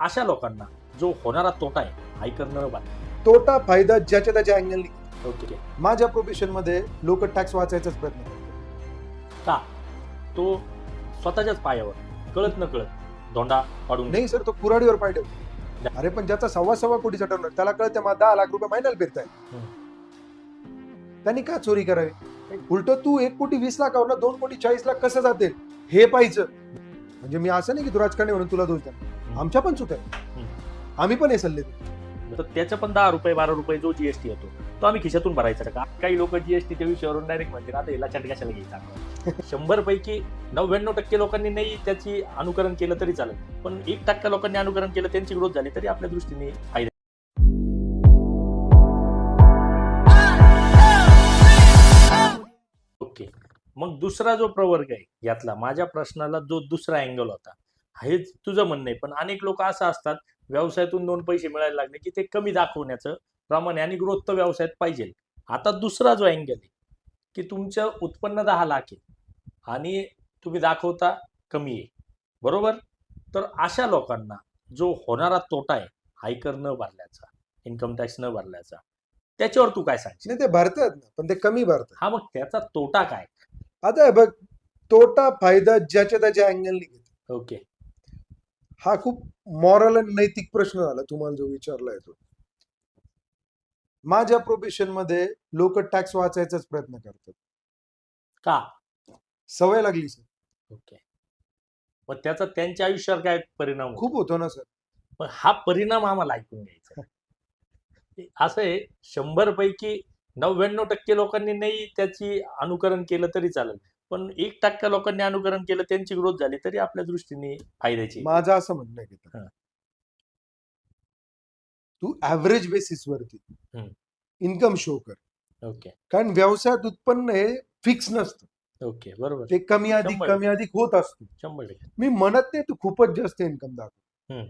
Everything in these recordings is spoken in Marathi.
अशा लोकांना जो होणारा तोटा आहे ऐकत न बात. तोटा फायदा ज्याच्या त्याच्या अँगलनी ओके. माझ्या प्रोफेशनमध्ये लोक टॅक्स वाचायचाच प्रयत्न करतात. का? तो स्वतःच्याच पायावर कळत न कळत धोंडा पाडून नाही सर तो कुराडीवर पाय ठेवतो. अरे पण ज्याचा सव्वा सव्वा कोटीचा टर्नर त्याला कळते मला दहा लाख रुपये महिन्याला फिरताय त्यांनी का चोरी करावी? उलट तू एक कोटी वीस लाखावर दोन कोटी चाळीस लाख कसं जाते हे पाहिजे म्हणजे मी असं नाही की तू राजकारणी म्हणून तुला दोष द्या आमच्या पण चुक आहे आम्ही पण हे सल्ले देतो तर त्याचं पण दहा रुपये बारा रुपये जो जीएसटी येतो तो आम्ही खिशातून भरायचा. का काही लोक जीएसटी त्या विषयावरून डायरेक्ट म्हणते आता याला चंड कशाला घ्यायचा? शंभर पैकी नव्याण्णव टक्के लोकांनी नाही त्याची अनुकरण केलं तरी चालेल. पण एक टक्का लोकांनी अनुकरण केलं त्यांची ग्रोथ झाली तरी आपल्या दृष्टीने फायदा ओके. मग दुसरा जो प्रवर्ग आहे यातला माझ्या प्रश्नाला जो दुसरा अँगल होता हेच तुझं म्हणणं आहे. पण अनेक लोक असं असतात व्यवसायातून दोन पैसे मिळायला लागले की ते कमी दाखवण्याचं प्रमाण आहे आणि ग्रोथ तर व्यवसायात पाहिजे. आता दुसरा जो अँगल आहे की तुमचं उत्पन्न दहा लाख आहे आणि तुम्ही दाखवता कमी आहे. बरोबर? तर अशा लोकांना जो होणारा तोटा आहे आयकर न भरल्याचा इन्कम टॅक्स न भरल्याचा त्याच्यावर तू काय सांगशील? नाही ते भरतात ना पण ते कमी भरतात. हा मग त्याचा तोटा काय? आता हे बघ तोटा फायदा ज्याच्या त्याच्या अँगलनी घेतो. ओके. हा खूप मॉरल आणि नैतिक प्रश्न झाला तुम्हाला जो विचारलाय तो. माझ्या प्रोफेशनमध्ये लोक टॅक्स वाचायचाच प्रयत्न करतात. का? सवय लागली सर. ओके. मग त्याचा त्यांच्या आयुष्यावर काय परिणाम? खूप होतो ना सर. पण हा परिणाम आम्हाला ऐकून घ्यायचा. असं आहे शंभर पैकी नव्याण्णव टक्के लोकांनी नाही त्याची अनुकरण केलं तरी चालेल. पण एक टक्का लोकांनी अनुकरण केलं त्यांची ग्रोथ झाली तरी आपल्या दृष्टीने फायद्याची माझं असं म्हणणं आहे की. तू ऍव्हरेज बेसिस वरती हम्म. इन्कम शो कर ओके कारण व्यवसायात उत्पन्न हे फिक्स नसतं ओके बरोबर ते कमी अधिक. कमी अधिक होत असतं मी म्हणत नाही तू खूपच जास्त इन्कम दाखव.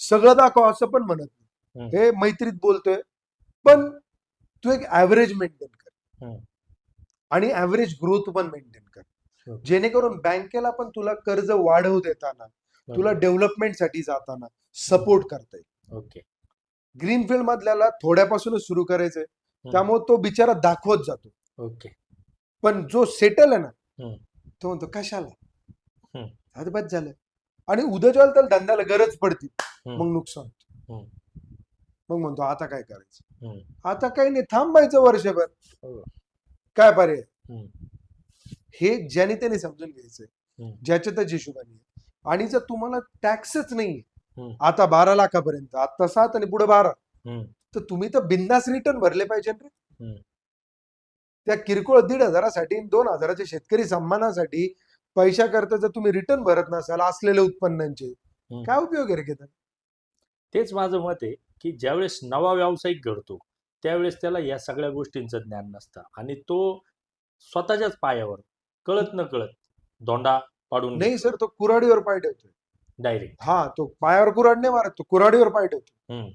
सगळं दाखव असं पण म्हणत नाही. हे मैत्रीत बोलतोय पण तू एक ऍव्हरेज मेंटेन कर. आणि ऍव्हरेज ग्रोथ पण मेंटेन कर Okay. जेणेकरून बँकेला पण तुला कर्ज वाढवू देताना तुला डेव्हलपमेंटसाठी जाताना सपोर्ट करता येईल ओके ग्रीनफील्ड मधल्याला थोड्यापासूनच सुरू करायचंय त्यामुळे तो बिचारा दाखवत जातो ओके पण जो सेटल आहे ना. तो म्हणतो कशाला. आता बस झालं आणि उद्या जेव्हा त्याला धंद्याला गरज पडती. मग नुकसान. मग म्हणतो आता काय करायचं. आता काही नाही थांबायचं वर्षभर हो. काय पर्याय. हे ज्याने त्याने समजून घ्यायचंय. ज्याच्या त्याच्या हिशोबाने आणि जर तुम्हाला टॅक्सच नाही. आता बारा लाखापर्यंत आता सात आणि पुढे बारा. तर तुम्ही तर बिंदास रिटर्न भरले पाहिजे रे. त्या किरकोळ दीड हजारासाठी दोन हजाराच्या शेतकरी सन्मानासाठी पैशाकरता जर तुम्ही रिटर्न भरत नसाल असलेल्या उत्पन्नांचे. काय उपयोग आहे रे तेच माझं मत आहे की ज्यावेळेस नवा व्यावसायिक घडतो त्यावेळेस त्याला या सगळ्या गोष्टींचं ज्ञान नसतं आणि तो स्वतःच्याच पायावर कळत न कळत धोंडा पाडून नाही सर तो कुराडीवर पाय ठेवतोय डायरेक्ट हा तो पायावर कुराड नाही मारत तो कुराडीवर पाय ठेवतो.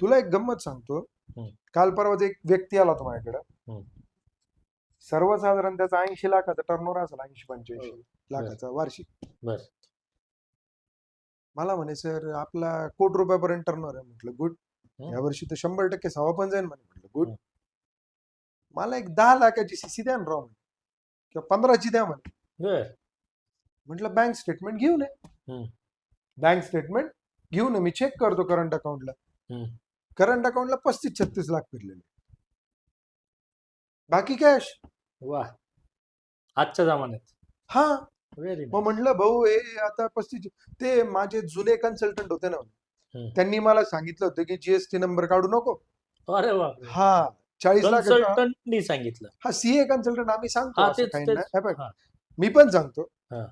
तुला एक गंमत सांगतो. काल परवाच एक व्यक्ती आला होता माझ्याकडे. सर्वसाधारण त्याचा ऐंशी लाखाचा टर्नओव्हर असेल ऐंशी पंच्याऐंशी हो. लाखाचा वार्षिक बर. मला म्हणे सर आपला कोटी रुपयापर्यंत टर्नओव्हर आहे म्हटलं गुड. या वर्षी तर शंभर टक्के सव्वा पण जाईल म्हणे गुड. मला एक दहा लाखाची सीसी द्या ना राव म्हणे. किंवा पंधराची द्या म्हणे. बर. म्हटलं बँक स्टेटमेंट घेऊन ये. हम्म. बँक स्टेटमेंट घेऊन ये मी चेक करतो करंट अकाउंटला हम्म. करंट अकाउंटला पस्तीस छत्तीस लाख फिरलेले बाकी कॅश वा आजच्या जमान्यात. हा. व्हेरी मग म्हटलं भाऊ हे आता पस्तीस ते माझे जुने कन्सल्टंट होते ना हम्म. त्यांनी मला सांगितलं होतं की जीएसटी नंबर काढू नको. अरे वा हा चाळीस लाख कन्सल्टंटनी सांगितलं हा सीए कन्सल्टंट आम्ही सांगतो हा, असं तेच- काही तेच. नाही. हे बघ, हा. मी पण सांगतो हा.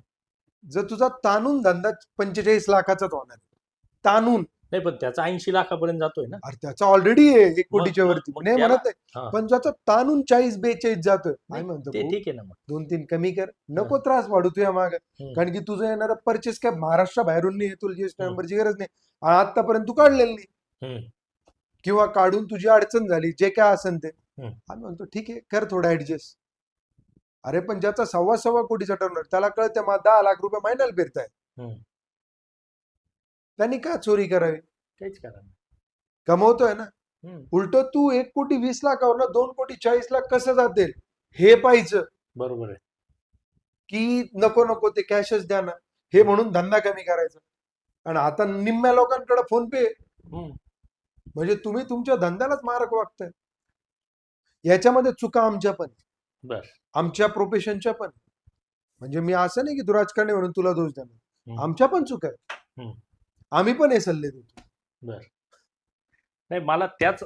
जर तुझा ताणून धंदा पंचेचाळीस लाखाचाच होणार आहे. ताणून नाही पण त्याचा ऐंशी लाखापर्यंत जातोय ना अरे त्याचा ऑलरेडी आहे एक कोटीच्या मग- वरती मग नाही त्याला- म्हणत आहे हा. पण ज्याचा ताणून चाळीस बेचाळीस जातोय नाही, म्हणतो ते भाऊ, ठीक आहे ना मग दोन तीन कमी कर नको त्रास वाढू तुझ्या माग हम्म. कारण की तुझं येणारं परचेस काय महाराष्ट्र बाहेरून नाही तुला जीएसटी हम्म. नंबरची गरज नाही आणि आतापर्यंत तू काढलेलं नाही हम्म. किंवा काढून तुझी अडचण झाली जे काय असेल ते. आम्ही म्हणतो ठीक आहे कर थोडं ऍडजस्ट अरे पण ज्याचा सव्वा सव्वा कोटीचा टर्नर त्याला कळते मला दहा लाख रुपये महिन्याला फिरताय. त्यांनी का चोरी करावी? काहीच करा. कमवतोय ना. उलट तू एक कोटी वीस लाखावर दोन कोटी चाळीस लाख कसं जातील हे पाहिजे. बरोबर आहे. की नको नको ते कॅशच द्या ना. हे म्हणून धंदा कमी करायचा. आणि आता निम्म्या लोकांकडे फोन पे म्हणजे तुम्ही तुमच्या धंद्यालाच मारक वागताय. याच्यामध्ये चुका आमच्या पण आमच्या प्रोफेशनच्या पण म्हणजे मी असं नाही की तू राजकारणी म्हणून तुला दोष देणार. आमच्या पण चुका आहेत. आम्ही पण हे सल्ले देतो. नाही मला त्याच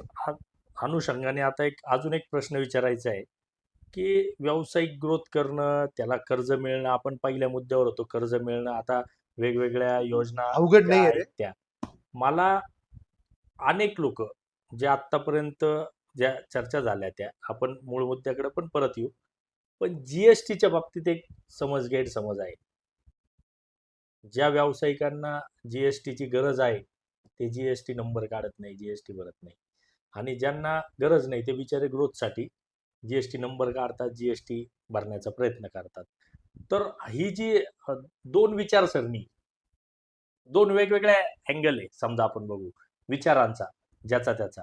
अनुषंगाने आता एक अजून एक प्रश्न विचारायचा आहे की व्यावसायिक ग्रोथ करणं त्याला कर्ज मिळणं आपण पहिल्या मुद्द्यावर होतो कर्ज मिळणं आता वेगवेगळ्या योजना अवघड नाही त्या. मला अनेक लोक जे आतापर्यंत ज्या चर्चा झाल्या त्या आपण मूळ मुद्द्याकडे पण परत येऊ. पण जीएसटीच्या बाबतीत एक समज गैरसमज आहे. ज्या व्यावसायिकांना जीएसटीची गरज आहे ते जीएसटी नंबर काढत नाही जीएसटी भरत नाही. आणि ज्यांना गरज नाही ते बिचारे ग्रोथसाठी जीएसटी नंबर काढतात जीएसटी भरण्याचा प्रयत्न करतात. तर ही जी दोन विचारसरणी दोन वेगवेगळ्या अँगल आहे समजा आपण बघू. विचारांचा ज्याचा त्याचा.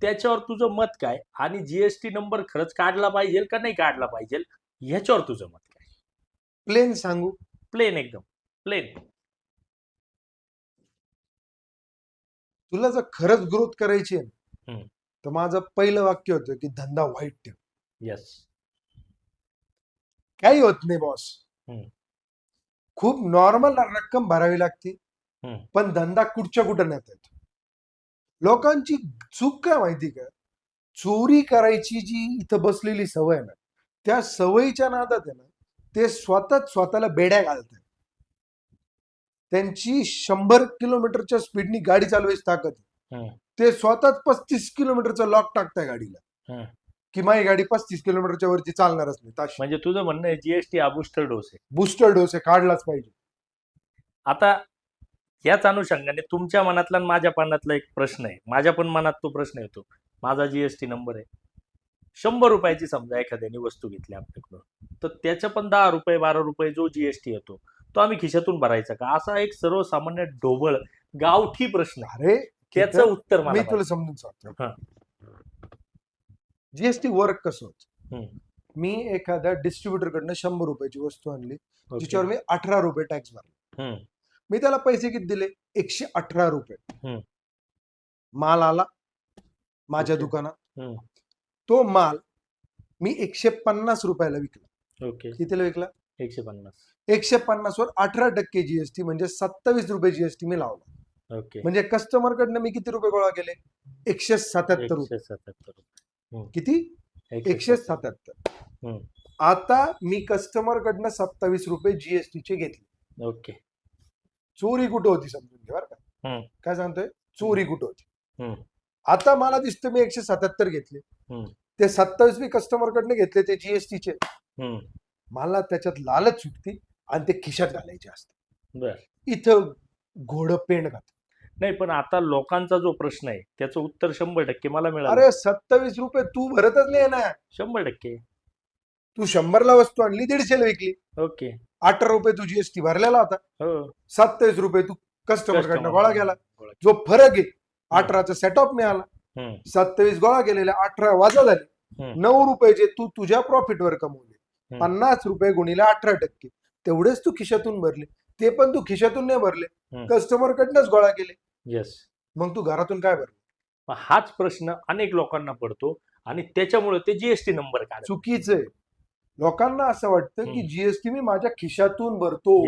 त्याच्यावर तुझं मत काय? आणि जीएसटी नंबर खरंच काढला पाहिजे का नाही काढला पाहिजे? ह्याच्यावर तुझं मत काय? प्लेन सांगू. प्लेन एकदम. प्लेन तुला जर खरंच ग्रोथ करायची आहे हम्म. तर माझं पहिलं वाक्य होतं की धंदा वाईट ठेव. येस काही होत नाही बॉस हम्म. खूप नॉर्मल रक्कम भरावी लागते हम्म. पण धंदा कुठच्या कुठं नेता येतो? लोकांची चूक काय माहिती का? चोरी करायची जी इथं बसलेली सवय ना त्या सवयीच्या नादात आहे ना ते स्वतःच स्वतःला बेड्या घालतात. त्यांची शंभर किलोमीटरच्या स्पीडनी गाडी चालवायची ताकद. ते स्वतःच पस्तीस किलोमीटरचा लॉक टाकताय गाडीला. की माझी गाडी पस्तीस किलोमीटरच्या वरती चालणारच नाही ताशी. म्हणजे तुझं म्हणणं आहे जीएसटी हा बूस्टर डोस आहे. बुस्टर डोस आहे काढलाच पाहिजे. आता याच अनुषंगाने तुमच्या मनातला आणि माझ्या मनातला एक प्रश्न आहे माझ्या पण मनात तो प्रश्न येतो माझा जीएसटी नंबर आहे शंभर रुपयाची समजा एखाद्याने वस्तू घेतली आपल्याकडून तर त्याचं पण दहा रुपये बारा रुपये जो जीएसटी येतो तो आम्ही खिशातून भरायचा का असा एक सर्वसामान्य ढोबळ गावठी प्रश्न अरे त्याचं उत्तर मी मला तुला. समजून सांगतो हा. जीएसटी वर्क कसं होतं हम्म. मी एखाद्या डिस्ट्रीब्युटर कडनं शंभर रुपयाची वस्तू आणली ओके. जिच्यावर मी अठरा रुपये टॅक्स भरला हम्म. मी त्याला पैसे किती दिले? एकशे अठरा रुपये. माल आला. माझ्या. दुकानात. तो माल मी एकशे पन्नास रुपयाला विकला. ओके. कितीला विकला? एकशे पन्नास. एकशे पन्नास वर अठरा टक्के जीएसटी म्हणजे सत्तावीस रुपये जीएसटी मी लावला. ओके. म्हणजे कस्टमर कडनं मी किती रुपये गोळा केले? एकशे सत्याहत्तर रुपये. किती? एकशे सत्याहत्तर. आता मी कस्टमर कडनं सत्तावीस रुपये जीएसटी चे घेतले. ओके. चोरी कुठं होती समजून घे बरं का. काय सांगतोय? चोरी कुठं होती. आता मला दिसतं मी एकशे सत्याहत्तर घेतले. ते सत्तावीस मी कस्टमर कडनं घेतले ते जीएसटी चे. हम्म. मला त्याच्यात लालच सुटती आणि ते खिशात घालायचे असते. बर. इथं घोड पेंड घात नाही पण आता लोकांचा जो प्रश्न आहे त्याचं उत्तर शंभर टक्के मला मिळालं. अरे सत्तावीस रुपये तू भरतच नाही ना. शंभर टक्के. तू शंभरला वस्तू आणली दीडशेला विकली. ओके. अठरा रुपये तू जीएसटी भरलेला होता. हो. सत्तावीस रुपये तू कस्टमर कडनं गोळा केला. जो फरक आहे अठराचा सेटअप मिळाला. सत्तावीस गोळा केलेले अठरा वाजा झाले. नऊ रुपये जे तू तुझ्या प्रॉफिटवर कमवले. पन्नास रुपये गुणिले अठरा टक्के. तेवढेच तू खिशातून भरले. ते पण तू खिशातून नाही भरले. कस्टमर कडनंच गोळा केले. येस मग तू घरातून काय भरले? हाच प्रश्न अनेक लोकांना पडतो आणि त्याच्यामुळे ते जीएसटी नंबर काढ चुकीचं आहे. लोकांना असं वाटतं की. जीएसटी मी माझ्या खिशातून भरतो.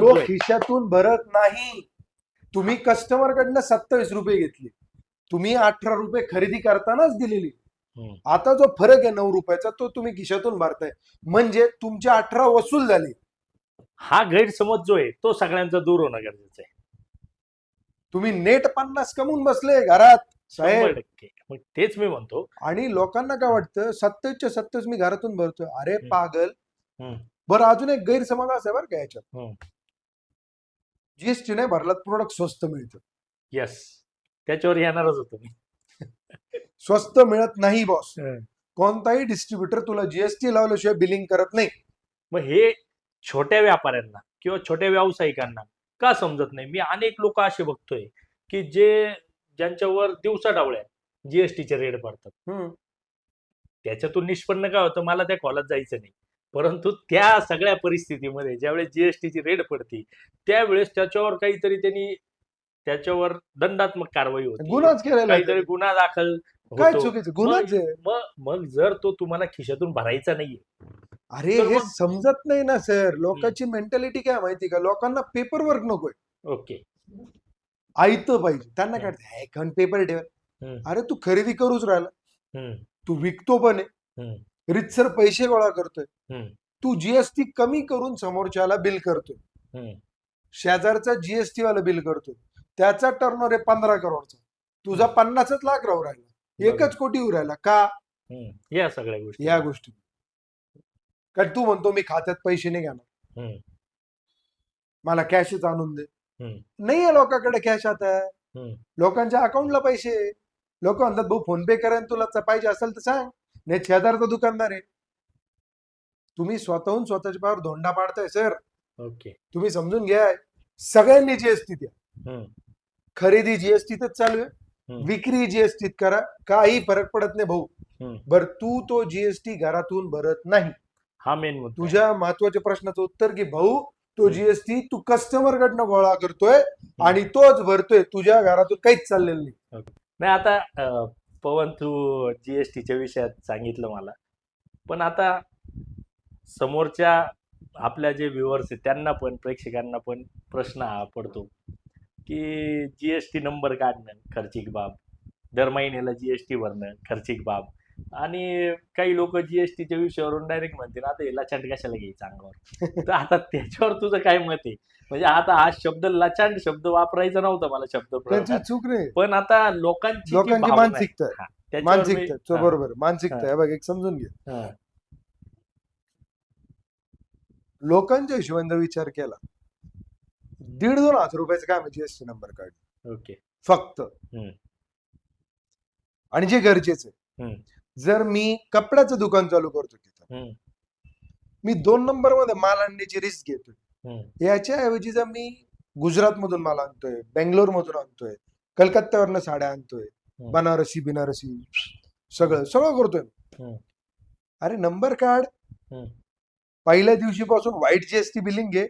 तो आहे, खिशातून भरत नाही. तुम्ही कस्टमर कडनं सत्तावीस रुपये घेतले. तुम्ही अठरा रुपये खरेदी करतानाच दिलेली. हम्म. आता जो फरक आहे नऊ रुपयाचा तो तुम्ही खिशातून भरताय. म्हणजे तुमचे अठरा वसूल झाले. हा गैरसमज जो आहे तो सगळ्यांचा दूर होणं गरजेचं आहे. तुम्ही नेट पन्नास कमवून बसले घरात. शंभर टक्के. मग तेच मी म्हणतो. आणि लोकांना काय वाटतं? सत्तावीसच्या सत्तावीस मी घरातून भरतोय. अरे. पागल. हम्म. बरं अजून एक गैरसमज असा बरं का याच्यात. हम्म. जीएसटी नाही भरला प्रोडक्ट स्वस्त मिळतं. येस त्याच्यावर येणारच होतो मी. स्वस्त मिळत नाही बॉस. कोणताही डिस्ट्रीब्युटर तुला जीएसटी लावल्याशिवाय बिलिंग करत नाही. मग हे छोट्या व्यापाऱ्यांना किंवा छोट्या व्यावसायिकांना का समजत नाही? मी अनेक लोक असे बघतोय की जे ज्यांच्यावर दिवसा डावळ्या जीएसटीचे रेड पडतात. त्याच्यातून निष्पन्न काय होतं? मला त्या कॉलात जायचं नाही. परंतु त्या सगळ्या परिस्थितीमध्ये ज्यावेळेस जीएसटीची रेड पडते त्यावेळेस त्याच्यावर काहीतरी त्यांनी त्याच्यावर दंडात्मक कारवाई होती. काहीतरी. गुन्हा दाखल काय. चुकीचं? मग मग जर तो तुम्हाला खिशातून भरायचा नाहीये अरे हे समजत नाही ना सर. लोकांची मेंटॅलिटी काय माहिती का? लोकांना पेपर वर्क नकोय. ओके. ऐकतं पाहिजे. त्यांना. काय कोण पेपर ठेव. अरे तू खरेदी करूच राहिला. तू विकतो पण आहे. रितसर पैसे गोळा करतोय. तू जीएसटी कमी करून समोरच्याला बिल करतोय. शेजारचा जीएसटी वाला बिल करतोय. त्याचा टर्नर आहे पंधरा करोडचा. तुझा पन्नासच लाख राहू राहिला. एकच कोटी राहिला. का. या सगळ्या गोष्टी. या गोष्टी. कारण तू म्हणतो मी खात्यात पैसे नाही घेणार. मला कॅशच आणून दे. नाही आहे लोकांकडे कॅश आता. लोकांच्या अकाउंटला पैसे. लोक म्हणतात भाऊ फोन पे करा आणि तुला पाहिजे असेल तर सांग. नाही शेजारचा दुकानदार आहे. तुम्ही स्वतःहून स्वतःच्या पायावर धोंडा पाडताय सर. ओके. तुम्ही समजून घ्या सगळ्यांनी जीएसटी द्या. खरेदी जीएसटीतच चालू आहे. विक्री जीएसटीत करा. काही फरक पडत नाही भाऊ. बर तू तो जीएसटी घरातून भरत नाही. हा मेन. तुझ्या महत्त्वाच्या प्रश्नाचं उत्तर की भाऊ. तो जीएसटी तू कस्टमर कडनं गोळा करतोय आणि तोच भरतोय. तुझ्या घरातून काहीच चाललेलं नाही. नाही आता पवन तू जीएसटीच्या विषयात सांगितलं मला. पण आता समोरच्या आपल्या जे व्ह्युअर्स आहेत त्यांना पण प्रेक्षकांना पण प्रश्न हा पडतो की जीएसटी नंबर काढणं खर्चिक बाब. दर महिन्याला जीएसटी भरणं खर्चिक बाब. आणि काही लोक जीएसटीच्या विषयावरून डायरेक्ट म्हणतील आता हे लाचांड कशाला घ्यायचं अंगावर? तर आता त्याच्यावर तुझं काय मत आहे? म्हणजे आता हा शब्द लाचांड शब्द वापरायचा नव्हता मला शब्द. चूक नाही. पण आता लोकांची लोकांची मानसिकता मानसिकता बरोबर. मानसिकता बघ एक समजून घे. लोकांच्या हिशोबाने जर विचार केला दीड दोन हजार रुपयाचं काय जीएसटी नंबर काढ ओके. फक्त. आणि जे गरजेचं. जर मी कपड्याचं दुकान चालू करतो तिथं मी दोन नंबरमध्ये माल आणण्याची रिस्क घेतोय. याच्या ऐवजी जर मी गुजरात मधून माल आणतोय बेंगलोर मधून आणतोय कलकत्त्यावरनं साड्या आणतोय. बनारसी बिनारसी सगळं सगळं करतोय. अरे नंबर कार्ड. पहिल्या दिवशीपासून वाईट जीएसटी बिलिंग घे.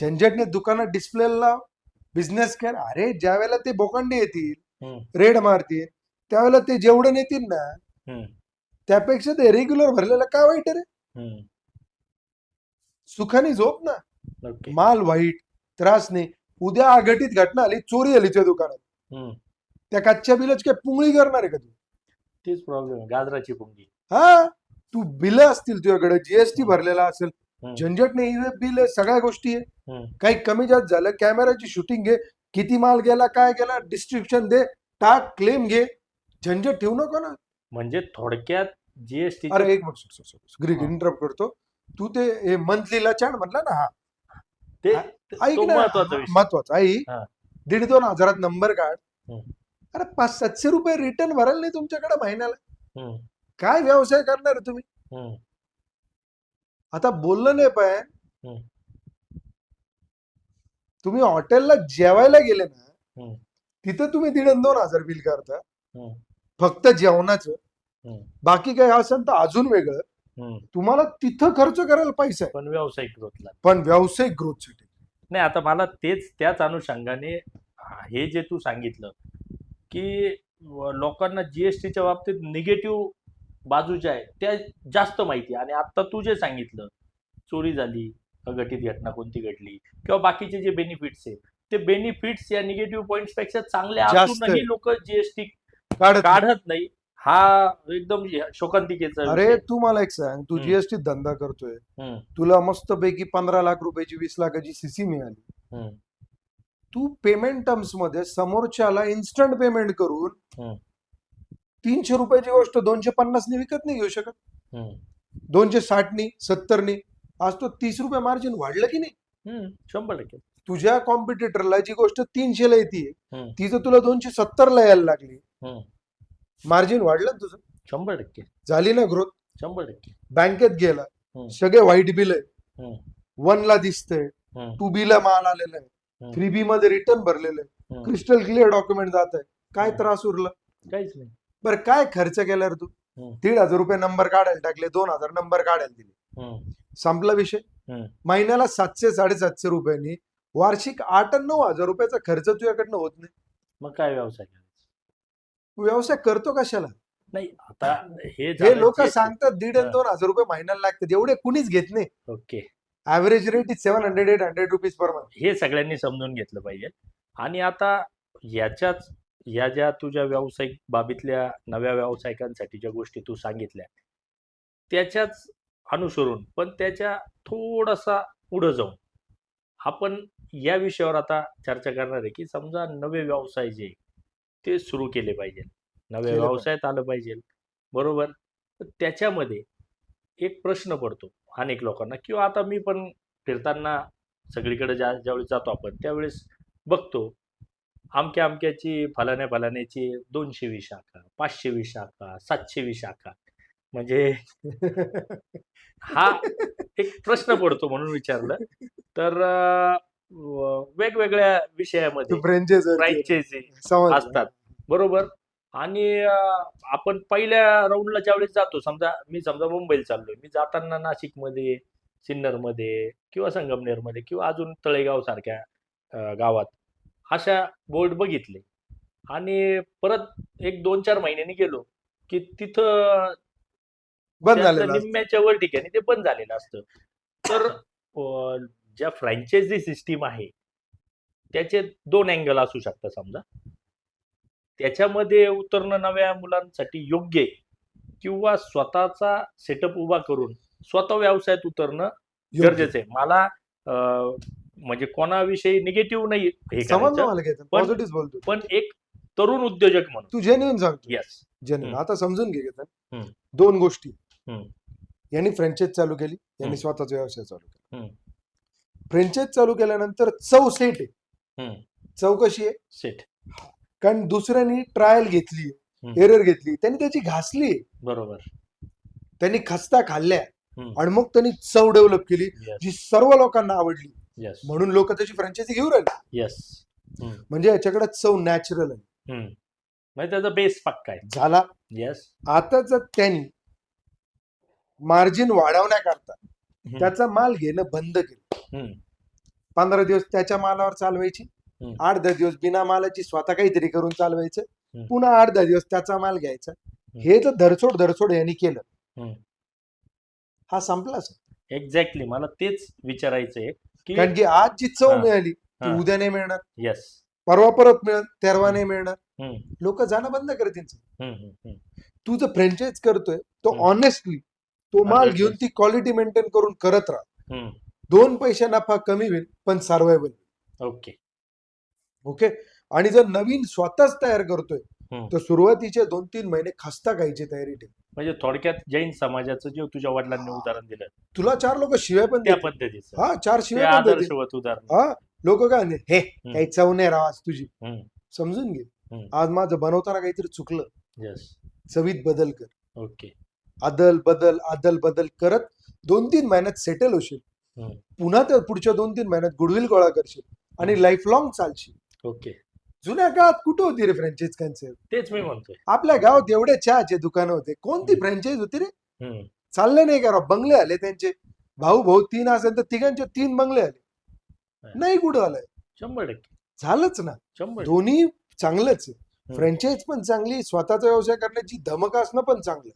झंझटने दुकानात डिस्प्लेला बिझनेस कर. अरे ज्या वेळेला ते बोकांडे येतील रेड मारतील त्यावेळेला ते जेवढं नेतील ना त्यापेक्षा ते रेग्युलर भरलेलं काय वाईट रे? हम्म. सुखाने झोप ना. ओके माल वाईट त्रास नाही. उद्या अघटित घटना आली चोरी आली त्या दुकानात. त्या कच्च्या बिलाची काय पुंगळी करणार आहे का तू? तीच प्रॉब्लेम आहे गाजराची पुंगी हा? तू बिल असतील तुझ्याकडे जीएसटी भरलेला असेल. झंझट नाही बिल आहे सगळ्या गोष्टी आहे. काही कमी जास्त झालं कॅमेराची शूटिंग घे. किती माल गेला काय गेला डिस्क्रिप्शन दे. टाक क्लेम घे. झंझट ठेवू नको ना. म्हणजे थोडक्यात जीएसटी अरे एक मिनिट. इंटरप्ट करतो तू ते हे मंथलीला चांड म्हटलं ना हा ते ते- ऐक ना महत्त्वाचा आई. दीड दोन हजारात नंबर काढ. अरे पाच सातशे रुपये रिटर्न भरायला नाही तुमच्याकडे महिन्याला काय व्यवसाय करणार तुम्ही आता बोललं नाही पाय. तुम्ही हॉटेलला जेवायला गेले ना. तिथं तुम्ही दीड दोन हजार बिल करता. फक्त जेवणाचं. बाकी काय असेल तर अजून वेगळं. तुम्हाला तिथं खर्च करायला पैसा आहे पण व्यावसायिक ग्रोथला पण व्यावसायिक ग्रोथसाठी नाही आता मला तेच त्याच अनुषंगाने हे जे तू सांगितलं की लोकांना जीएसटीच्या बाबतीत निगेटिव्ह बाजू ज्या आहेत त्या जास्त माहिती आहे. आणि आता तू जे सांगितलं चोरी झाली अघटित घटना कोणती घडली किंवा बाकीचे जे बेनिफिट्स आहेत ते बेनिफिट्स या निगेटिव्ह पॉइंटपेक्षा चांगले असूनही आहे. लोक जीएसटी काढत नाही. काढत नाही हा एकदम शोकांतिकेचा अरे विषय. तू मला एक सांग तू हम्म. जीएसटी धंदा करतोय हम्म, तुला मस्त पैकी पंधरा लाख रुपयाची वीस लाखाची सीसी मिळाली हम्म, तू पेमेंट टर्म्समध्ये समोरच्याला इन्स्टंट पेमेंट करून. तीनशे रुपयाची गोष्ट दोनशे पन्नासनी विकत नाही घेऊ शकत हम्म, दोनशे साठनी सत्तरनी आज तो तीस रुपये मार्जिन वाढलं की नाही हम्म, शंभर टक्के तुझ्या कॉम्पिटिटरला जी गोष्ट तीनशेला येते हम्म. ती जर तुला दोनशे सत्तरला यायला लागली. मार्जिन वाढलं ना तुझं शंभर टक्के झाली ना ग्रोथ शंभर टक्के बँकेत गेला. सगळे व्हाईट बिल आहे. वन ला दिसतंय. टू बी ला माल आलेला आहे. थ्री बी मध्ये रिटर्न भरलेलं आहे. क्रिस्टल क्लिअर डॉक्युमेंट जात आहे काय. त्रास उरला काहीच नाही बरं काय खर्च केला रे तू. दीड हजार रुपये नंबर काढायला टाकले दोन हजार नंबर काढायला दिले. संपला विषय. महिन्याला सातशे साडेसातशे रुपयांनी वार्षिक आठ नऊ हजार रुपयाचा खर्च तुझ्याकडनं होत नाही मग काय व्यवसाय व्यवसाय करतो कशाला? नाही आता हे लोक सांगतात दीड आणि. दोन हजार रुपये महिन्याला लागतात. एवढे कुणीच घेत नाही. Okay. Average rate is seven hundred eight hundred rupees per month हे सगळ्यांनी समजून घेतलं पाहिजे. आणि आता याच्याच या ज्या तुझ्या व्यावसायिक बाबीतल्या नव्या व्यावसायिकांसाठी ज्या गोष्टी तू सांगितल्या त्याच्याच अनुसरून पण त्याच्या थोडासा पुढं जाऊन आपण या विषयावर आता चर्चा करणार आहे की समजा नवे व्यवसाय जे ते सुरू केले पाहिजे नव्या व्यवसायात आलं पाहिजे बरोबर? त्याच्यामध्ये एक प्रश्न पडतो अनेक लोकांना किंवा आता मी पण फिरताना सगळीकडे ज्या ज्यावेळेस जातो आपण त्यावेळेस बघतो अमक्या अमक्याची फलाण्या फलाण्याची दोनशे वीस शाखा पाचशे वीस शाखा सातशे वीस शाखा. म्हणजे हा एक प्रश्न पडतो म्हणून विचारलं. तर वेगवेगळ्या विषयामध्ये फ्रँचायझी असतात. बरोबर? आणि आपण पहिल्या राऊंडला ज्यावेळेस जातो समजा मी समजा मुंबईला चाललोय मी जाताना नाशिकमध्ये सिन्नरमध्ये किंवा संगमनेरमध्ये किंवा अजून तळेगाव सारख्या गावात अशा बोर्ड बघितले. आणि परत एक दोन चार महिन्यांनी गेलो की तिथं बंद. निम्म्याच्या वर ठिकाणी ते बंद झालेलं असतं. तर ज्या फ्रँचायझी सिस्टीम आहे त्याचे दोन अँगल असू शकतात समजा त्याच्यामध्ये उतरणं नव्या मुलांसाठी योग्य किंवा स्वतःचा सेटअप उभा करून स्वतः व्यवसायात उतरणं. गरजेचं आहे मला म्हणजे कोणाविषयी निगेटिव्ह नाही हे पण- पॉझिटिव्ह बोलतो पण एक तरुण उद्योजक म्हणून तू जेन्युन सांगतो येस जेन्युन. आता समजून घे. दोन गोष्टी. यांनी फ्रँचाईज चालू केली यांनी. स्वतःचा व्यवसाय चालू केला. फ्रँचाईज चालू केल्यानंतर चव सेट आहे. चव कशी आहे? सेट. कारण दुसऱ्यांनी ट्रायल घेतली. एरर घेतली त्यांनी त्याची घासली. बरोबर. त्यांनी खस्ता खाल्ल्या. आणि मग त्यांनी चव डेव्हलप केली जी सर्व लोकांना आवडली. येस म्हणून लोक त्याची फ्रँचायझी घेऊन राहिले. येस म्हणजे याच्याकडे चव नॅचरल आहे. म्हणजे त्याचा बेस पक्का आहे. झाला. येस आता जर त्यांनी मार्जिन वाढवण्याकरता त्याचा माल घेणं बंद केलं. पंधरा दिवस त्याच्या मालावर चालवायची. आठ दहा दिवस बिना मालाची स्वतः काहीतरी करून चालवायचं. पुन्हा आठ दहा दिवस त्याचा माल घ्यायचा हे जर धरसोड धरसोड यांनी केलं. हा संपलाच एक्झॅक्टली मला तेच विचारायचंय कारण की आज जी चव. मिळाली ती. उद्या नाही मिळणार येस परवा परत मिळत तेरवा नाही मिळणार. लोक जाणं बंद करतील. तू जर फ्रँचाईज करतोय तो. ऑनेस्टली तो माल घेऊन ती क्वालिटी मेंटेन करून करत राहा. दोन पैसे नफा कमी होईल पण सर्वायबल ओके ओके आणि जर नवीन स्वतःच तयार करतोय. तर सुरुवातीचे दोन तीन महिने खस्ता खायची तयारी ठेव. म्हणजे थोडक्यात जैन समाजाचं जे तुझ्या वडिलांनी उदाहरण दिलं. तुला चार लोक शिवाय पण त्या. पद्धतीचं. हा चार शिवाय उदाहरण. हा लोक काय म्हणते, हे काही चव नाही राहा आज तुझी. समजून घे. आज माझं बनवताना काहीतरी चुकलं. येस चवीत बदल कर. ओके अदल बदल अदल बदल करत दोन तीन महिन्यात सेटल होशील. पुन्हा त्या पुढच्या दोन तीन महिन्यात गुडविल गोळा करशील आणि लाईफ लॉंग चालशील. ओके. जुन्या काळात कुठं होती रे फ्रँचाईज कन्सेप्ट तेच मी म्हणतोय. आपल्या गावात एवढे चहाचे दुकानं होते. कोणती फ्रँचाईज होती रे. चालले नाही का? बंगले आले त्यांचे. भाऊ भाऊ तीन असेल तर तिघांचे तीन बंगले आले. नाही कुठं आलंय? शंभर टक्के. झालंच ना. शंभर दोन्ही चांगलंच. फ्रँचाईज पण चांगली स्वतःचा व्यवसाय करण्याची धमक असणं पण चांगलं.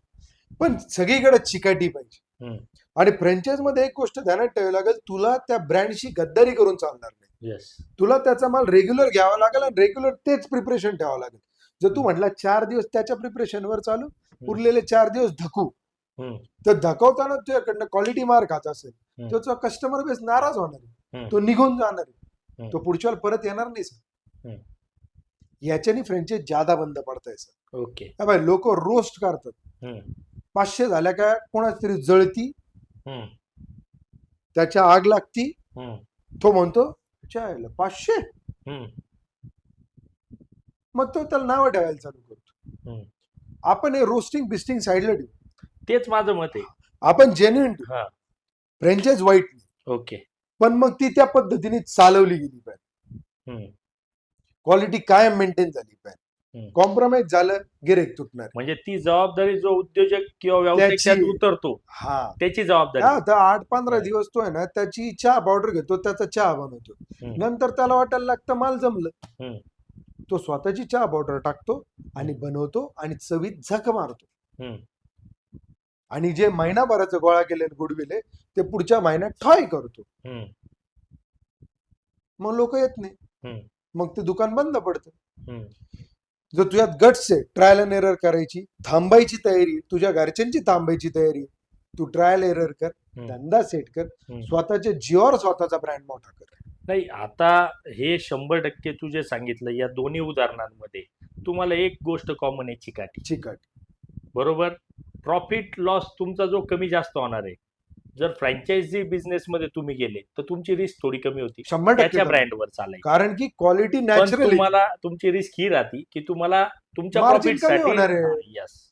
पण सगळीकडे चिकाटी पाहिजे. आणि फ्रँचाईजमध्ये एक गोष्ट ध्यानात ठेवावी लागेल तुला त्या ब्रँडशी गद्दारी करून चालणार नाही येस तुला त्याचा माल रेग्युलर घ्यावा लागेल आणि रेग्युलर तेच प्रिपरेशन ठेवावं लागेल जर तू म्हटला चार दिवस त्याच्या प्रिपरेशनवर चालू उरलेले चार दिवस धकू. तर धकवताना तुझ्याकडनं क्वालिटी मार खात असेल. तर तुझा कस्टमर बेस नाराज होणार. तो निघून जाणार. तो पुढच्या परत येणार नाही. हम्म. याच्याने फ्रँचाईज जादा बंद पडताय सर ओके लोक रोस्ट करतात. पाचशे झाल्या का कोणाच तरी जळती. त्याच्या आग लागती. हम्म. तो म्हणतो "च्यायला पाचशे. हम्म. मग तो त्याला नावं ठेवायला चालू करतो. आपण हे रोस्टिंग बिस्टिंग साईडला ठेवू. तेच माझं मत आहे. आपण जेन्युन हा. फ्रँचाईज वाईट ओके. पण मग ती त्या पद्धतीने चालवली गेली पाहिजे. हम्म. क्वालिटी कायम मेंटेन झाली पाहिजे. कॉम्प्रोमाइज झालं गिरेक तुटणार म्हणजे ती जबाबदारी जो उद्योजक किंवा व्यावसायिक त्यात उतरतो हा त्याची जबाबदारी होतं आठ पंधरा? दिवस तो आहे ना त्याची चहा पावडर घेतो त्याचा चहा बनवतो. नंतर त्याला वाटायला लागतं माल जमलं. तो स्वतःची चहा पावडर टाकतो आणि बनवतो आणि चवीत झक मारतो. आणि जे महिनाभराचं गोळा केलेलं गुडविल ते पुढच्या महिन्यात ठॉय करतो. मग लोक येत नाही. मग ते दुकान बंद पडतं. जर तुझ्यात गट्स आहे ट्रायल अँड एरर करायची थांबायची तयारी तुझ्या घरच्यांची थांबायची तयारी तू ट्रायल एरर कर. धंदा सेट कर. स्वतःच्या जीवावर स्वतःचा ब्रँड मोठा कर नाही आता हे शंभर टक्के तू जे सांगितलं या दोन्ही उदाहरणांमध्ये तुम्हाला एक गोष्ट कॉमन आहे चिकाटी चिकट बरोबर प्रॉफिट लॉस तुमचा जो कमी जास्त होणार आहे जर फ्रँचायझी बिझनेस मध्ये तुम्ही गेले तर तुमची रिस्क थोडी कमी होती. शंभर टक्के त्याच्या. ब्रँडवर चालायची. कारण की क्वालिटी नॅचरल तुम्हाला तुमची रिस्क ही राहते की तुम्हाला तुमच्या Margin प्रॉफिट कमी होणार आहे. साठी यस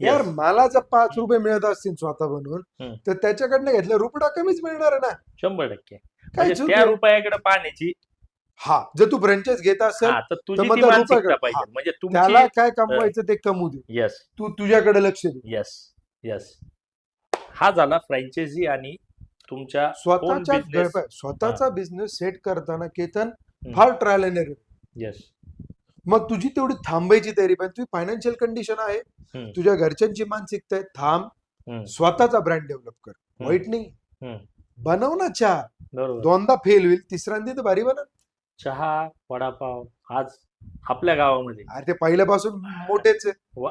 यार मला जर पाच रुपये मिळत असतील स्वतः बनवून. तर त्याच्याकडनं घेतलं रुपडा कमीच मिळणार आहे ना. शंभर टक्के. म्हणजे त्या? रुपयाकडे पाहण्याची हा जर तू फ्रँचाईज घेत असेल. म्हणजे त्याला काय कमवायचं ते कमवू दे. यस तू तुझ्याकडे लक्ष दे. यस यस हा झाला फ्रँचायझी आणि तुमच्या स्वतःच्या स्वतःचा बिझनेस सेट करताना केतन. फार ट्रायल अँड यस मग तुझी तेवढी थांबायची तयारी पाहिजे तुझी फायनान्शियल कंडिशन आहे. तुझ्या घरच्यांची मानसिकता आहे. थांब. स्वतःचा ब्रँड डेव्हलप कर. वाईट नाही. बनव ना चहा. दोनदा फेल होईल तिसऱ्यांदा तर भारी बनव. चहा वडापाव आज आपल्या गावामध्ये. अरे ते पहिल्यापासून मोठेच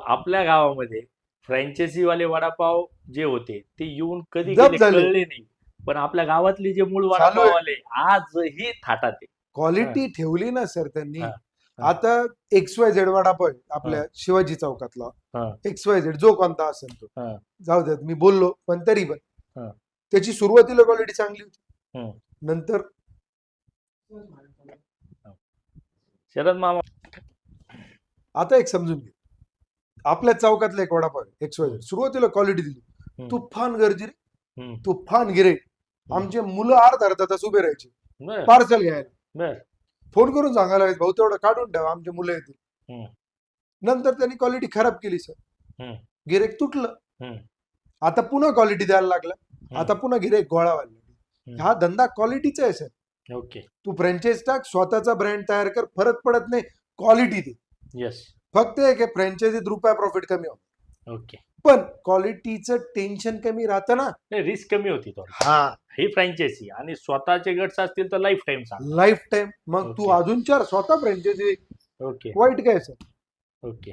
आपल्या गावामध्ये फ्रँचायझी वाले वडापाव जे होते ते येऊन कधी जप कधी झाले. कळले नाही पण आपल्या गावातले जे मूळ चालू आहे. वडापाव वाले आजही थाटात आहे क्वालिटी ठेवली ना सर त्यांनी हा. हा. आता एक्स वाय झेड वडापाव आहे आपल्या शिवाजी चौकातला. एक्स वाय झेड जो कोणता असेल तो. जाऊ द्यात मी बोललो पण तरी पण. त्याची सुरुवातीला क्वालिटी चांगली होती हम्म. नंतर शरद मामा आता एक समजून घे आपल्या चौकातला एक वडापाव एक्स वाय झेड सुरुवातीला क्वालिटी दिली. तुफान गर्दी रे. तुफान गिरे. आमचे मुलं अर्ध अर्धा तास उभे राहायचे. पार्सल घ्यायला. फोन करून सांगायला भाऊ तेवढं काढून ठेवा आमचे मुलं येतील. नंतर त्यांनी क्वालिटी खराब केली सर. गिरेक तुटलं. आता पुन्हा क्वालिटी द्यायला लागलं. आता पुन्हा गिरेक गोळा व्हायला. हा धंदा क्वालिटीचा आहे सर ओके. तू फ्रँचाईज टाक स्वतःचा ब्रँड तयार कर फरक पडत नाही क्वालिटी दे. येस फक्त एक आहे फ्रँचायझीत रुपया प्रॉफिट कमी होतं. ओके पण क्वालिटीचं टेन्शन कमी राहतं ना. नाही रिस्क कमी होती थोडी. हा. ही फ्रँचायझी आणि स्वतःचे गट्स असतील तर लाईफ टाईम सांग लाईफ टाईम मग तू Okay. अजून चार स्वतः फ्रँचायझी ओके वाईट काय सर ओके